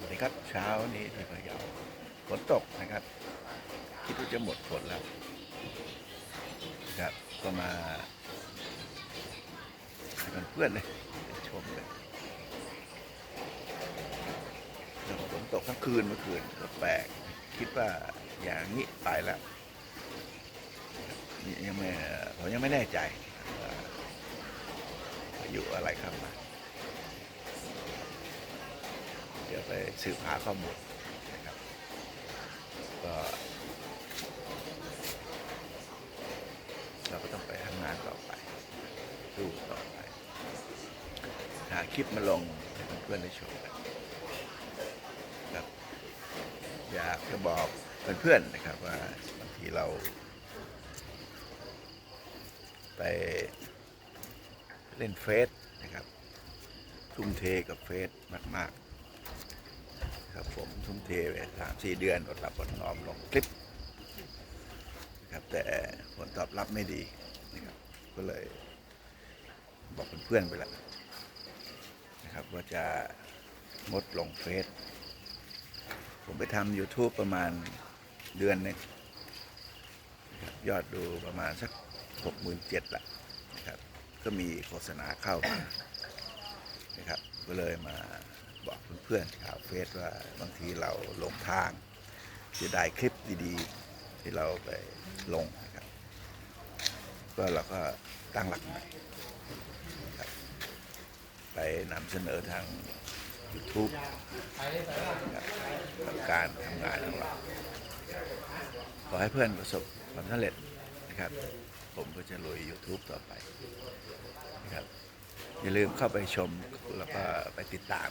วัสดีครับ เช้านี้ที่พะเยาฝนตกนะครับ คิดว่าจะหมดฝนแล้วนะครับก็มาให้เพื่อนเลยชมเลยแล้วฝนตกทั้งคืนเมื่อคืนก็แปลก คิดว่าอย่างนี้ไปแล้วยังไม่ผมยังไม่แน่ใจว่าพายุอะไรเข้ามา เดี๋ยวไปสืบหาข้อมูลนะครับก็เราก็ต้องไปทำงานต่อไปสู้ต่อไป หาคลิปมาลงให้เพื่อนๆได้ชมกันครับ อยากจะบอกเพื่อนๆนะครับว่าบางทีเรา ไปเล่นเฟซนะครับ ทุ่มเทกับเฟซมาก ๆ ครับผมทุ่มเทไปสามสี่เดือนอดหลับอดนอนลงคลิปนะครับแต่ผลตอบรับไม่ดีนะครับก็เลยบอกเพื่อนๆไปแล้วนะครับว่าจะงดลงเฟซผมไปทำ YouTube ประมาณเดือนหนึงยอดดูประมาณสักหกหมื่นเจ็ดละนะครับ ก็มีโฆษณาเข้ามานะครับ ก็เลยมา พื่อนชาวเฟซว่าบางทีเราหลงทางจะได้คลิปดีๆ ที่เราไปลงนะครับก็เราก็ตั้งหลักใหม่ไปนำเสนอทาง YouTube นะครับกับการทำงานของเรา ขอให้เพื่อนประสบความสำเร็จนะครับ ผมก็จะลุย YouTube ต่อไปนะครับอย่าลืมเข้าไปชมแล้วก็ไปติดตาม